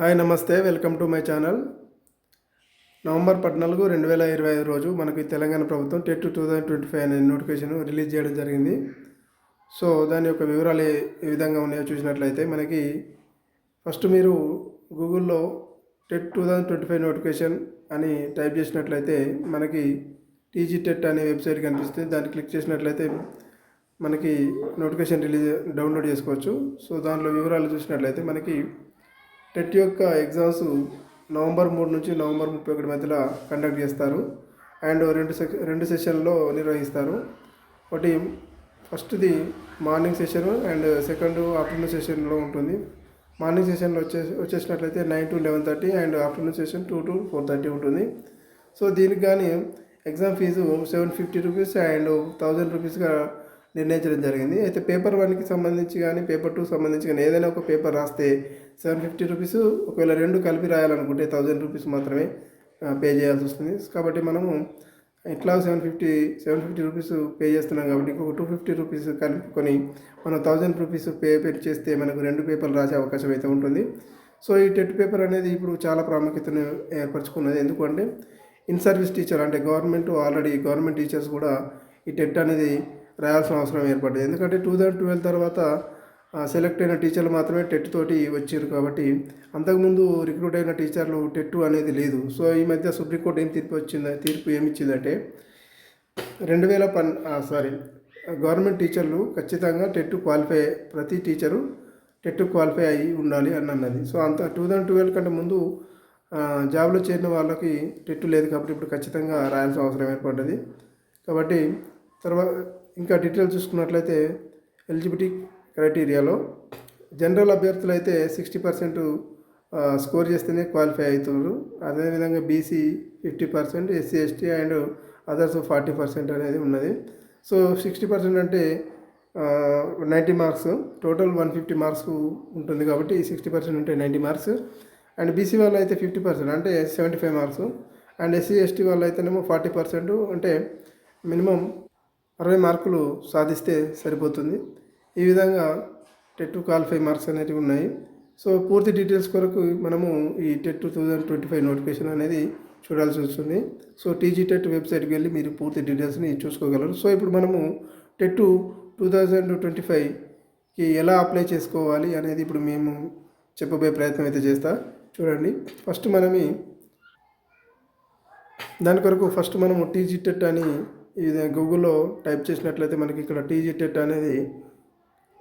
Hi నమస్తే welcome to my channel. November పద్నాలుగు రెండు వేల ఇరవై ఐదు రోజు మనకి తెలంగాణ ప్రభుత్వం TET two thousand twenty five అనే నోటిఫికేషన్ రిలీజ్ చేయడం జరిగింది. సో దాని యొక్క వివరాలు ఏ విధంగా ఉన్నాయో చూసినట్లయితే మనకి ఫస్ట్ మీరు గూగుల్లో TET two thousand twenty five notification అని టైప్ చేసినట్లయితే మనకి టీజీ టెట్ అనే వెబ్సైట్ కనిపిస్తుంది. దాన్ని క్లిక్ చేసినట్లయితే మనకి నోటిఫికేషన్ రిలీజ్ డౌన్లోడ్ చేసుకోవచ్చు. సో దాంట్లో వివరాలు చూసినట్లయితే మనకి టెట్ యొక్క ఎగ్జామ్స్ నవంబర్ మూడు నుంచి నవంబర్ ముప్పై ఒకటి మధ్యలో కండక్ట్ చేస్తారు. అండ్ రెండు సెక్ రెండు సెషన్లో నిర్వహిస్తారు. ఒకటి ఫస్ట్ది morning session and second afternoon సెషన్లో ఉంటుంది. మార్నింగ్ సెషన్లో వచ్చే వచ్చేసినట్లయితే nine to eleven thirty and afternoon session two to four thirty ఉంటుంది. సో దీనికి కానీ exam fee seven fifty rupees and thousand రూపీస్గా నిర్ణయించడం జరిగింది. అయితే పేపర్ వన్కి సంబంధించి కానీ పేపర్ టూ సంబంధించి కానీ ఏదైనా ఒక పేపర్ రాస్తే సెవెన్ ఫిఫ్టీ రూపీస్ ఒకవేళ రెండు కలిపి రాయాలనుకుంటే థౌజండ్ రూపీస్ మాత్రమే పే చేయాల్సి వస్తుంది. కాబట్టి మనము ఇట్లా seven fifty seven fifty rupees pay చేస్తున్నాం కాబట్టి ఇంకొక టూ ఫిఫ్టీ రూపీస్ కలుపుకొని మనం థౌజండ్ రూపీస్ పే పే చేస్తే మనకు రెండు పేపర్లు రాసే అవకాశం అయితే ఉంటుంది. సో ఈ టెట్ పేపర్ అనేది ఇప్పుడు చాలా ప్రాముఖ్యతను ఏర్పరచుకున్నది. ఎందుకంటే ఇన్ సర్వీస్ టీచర్ అంటే గవర్నమెంట్ ఆల్రెడీ గవర్నమెంట్ టీచర్స్ కూడా ఈ టెట్ అనేది రాయాల్సిన అవసరం ఏర్పడింది ఎందుకంటే టూ థౌజండ్ ట్వెల్వ్ తర్వాత సెలెక్ట్ అయిన టీచర్లు మాత్రమే టెట్ తోటి వచ్చారు కాబట్టి అంతకుముందు రిక్రూట్ అయిన టీచర్లు టెట్ అనేది లేదు. సో ఈ మధ్య సుప్రీంకోర్టు ఏం తీర్పు వచ్చింది తీర్పు ఏమిచ్చిందంటే రెండు వేల పన్ సారీ గవర్నమెంట్ టీచర్లు ఖచ్చితంగా టెట్ క్వాలిఫై ప్రతి టీచరు టెట్ క్వాలిఫై అయ్యి ఉండాలి అని అన్నది. సో అంత టూ థౌజండ్ ట్వెల్వ్ కంటే ముందు జాబ్లో చేరిన వాళ్ళకి టెట్ లేదు కాబట్టి ఇప్పుడు ఖచ్చితంగా రాయాల్సిన అవసరం ఏర్పడ్డది. కాబట్టి తర్వాత ఇంకా డీటెయిల్ చూసుకున్నట్లయితే ఎలిజిబిలిటీ క్రైటీరియాలో జనరల్ అభ్యర్థులు అయితే సిక్స్టీ పర్సెంట్ స్కోర్ చేస్తేనే క్వాలిఫై అవుతున్నారు. అదేవిధంగా BC fifty percent SC ST and others forty percent అనేది ఉన్నది. సో సిక్స్టీ పర్సెంట్ అంటే ninety marks total one fifty marks ఉంటుంది కాబట్టి సిక్స్టీ పర్సెంట్ ఉంటే నైంటీ మార్క్స్. అండ్ బీసీ వాళ్ళు అయితే ఫిఫ్టీ పర్సెంట్ అంటే seventy five marks. And SC ST వాళ్ళు అయితేనేమో ఫార్టీ పర్సెంట్ అంటే మినిమం అరవై మార్కులు సాధిస్తే సరిపోతుంది. ఈ విధంగా టెట్ క్వాలిఫై మార్క్స్ అనేవి ఉన్నాయి. సో పూర్తి డీటెయిల్స్ కొరకు మనము ఈ TET two thousand twenty five notification అనేది చూడాల్సి వస్తుంది. సో టీజీ టెట్ వెబ్సైట్కి వెళ్ళి మీరు పూర్తి డీటెయిల్స్ని చూసుకోగలరు. సో ఇప్పుడు మనము టెట్ టూ థౌజండ్ ట్వంటీ ఫైవ్కి ఎలా అప్లై చేసుకోవాలి అనేది ఇప్పుడు మేము చెప్పబోయే ప్రయత్నం అయితే చేస్తా. చూడండి. ఫస్ట్ మనమి దాని కొరకు ఫస్ట్ మనము టీజీ టెట్ అని ఇది గూగుల్లో టైప్ చేసినట్లయితే మనకి ఇక్కడ టీజీ టెట్ అనేది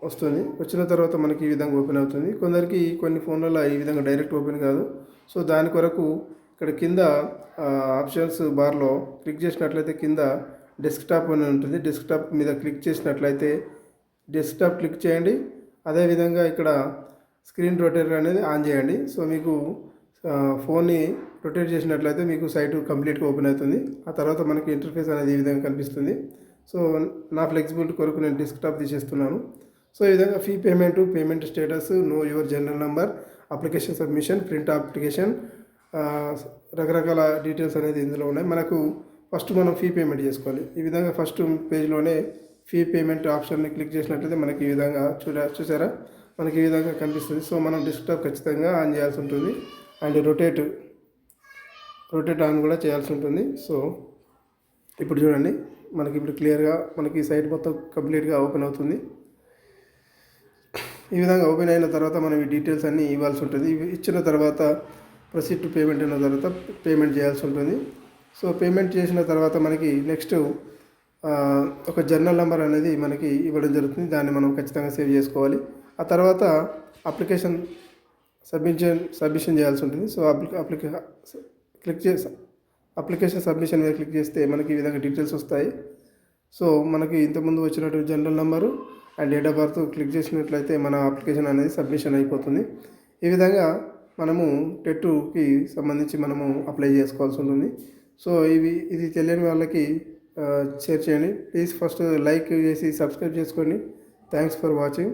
వస్తుంది. వచ్చిన తర్వాత మనకి ఈ విధంగా ఓపెన్ అవుతుంది. కొందరికి కొన్ని ఫోన్లలో ఈ విధంగా డైరెక్ట్ ఓపెన్ కాదు. సో దాని కొరకు ఇక్కడ కింద ఆప్షన్స్ బార్లో క్లిక్ చేసినట్లయితే కింద డెస్క్టాప్ అని ఉంటుంది. డెస్క్టాప్ మీద క్లిక్ చేసినట్లయితే డెస్క్టాప్ క్లిక్ చేయండి. అదేవిధంగా ఇక్కడ స్క్రీన్ రొటేటర్ అనేది ఆన్ చేయండి. సో మీకు ఫోన్ని రొటేట్ చేసినట్లయితే మీకు సైట్ కంప్లీట్గా ఓపెన్ అవుతుంది. ఆ తర్వాత మనకి ఇంటర్ఫేస్ అనేది ఈ విధంగా కనిపిస్తుంది. సో నా ఫ్లెక్సిబిలిటీ కొరకు నేను డెస్క్టాప్ తీసేస్తున్నాను. సో ఈ విధంగా fee payment payment status know your general number application submission print application రకరకాల డీటెయిల్స్ అనేది ఇందులో ఉన్నాయి. మనకు ఫస్ట్ మనం ఫీ పేమెంట్ చేసుకోవాలి. ఈ విధంగా ఫస్ట్ పేజ్లోనే ఫీ పేమెంట్ ఆప్షన్ని క్లిక్ చేసినట్లయితే మనకి ఈ విధంగా చూడ చూసారా? మనకి ఈ విధంగా కనిపిస్తుంది. సో మనం డెస్క్టాప్ ఖచ్చితంగా ఆన్ చేయాల్సి ఉంటుంది. అండ్ రొటేట్ రొటేట్ ఆన్ కూడా చేయాల్సి ఉంటుంది. సో ఇప్పుడు చూడండి మనకి ఇప్పుడు క్లియర్గా మనకి సైట్ మొత్తం కంప్లీట్గా ఓపెన్ అవుతుంది. ఈ విధంగా ఓపెన్ అయిన తర్వాత మనం ఈ డీటెయిల్స్ అన్నీ ఇవ్వాల్సి ఉంటుంది. ఇవి ఇచ్చిన తర్వాత ప్రసిట్ పేమెంట్ అయిన తర్వాత పేమెంట్ చేయాల్సి ఉంటుంది. సో పేమెంట్ చేసిన తర్వాత మనకి నెక్స్ట్ ఒక జర్నల్ నెంబర్ అనేది మనకి ఇవ్వడం జరుగుతుంది. దాన్ని మనం ఖచ్చితంగా సేవ్ చేసుకోవాలి. ఆ తర్వాత అప్లికేషన్ సబ్మిషన్ సబ్మిషన్ చేయాల్సి ఉంటుంది. సో అప్లికే అప్లికే క్లిక్ చేసి. అప్లికేషన్ సబ్మిషన్ మీద క్లిక్ చేస్తే మనకి ఈ విధంగా డీటెయిల్స్ వస్తాయి. సో మనకి ఇంతకుముందు వచ్చినట్టు general number and date of birth click చేసినట్లయితే మన అప్లికేషన్ అనేది సబ్మిషన్ అయిపోతుంది. ఈ విధంగా మనము టెట్టుకి సంబంధించి మనము అప్లై చేసుకోవాల్సి ఉంటుంది. సో ఇవి ఇది తెలియని వాళ్ళకి షేర్ చేయండి. ప్లీజ్ ఫస్ట్ లైక్ చేసి సబ్స్క్రైబ్ చేసుకోండి. Thanks for watching.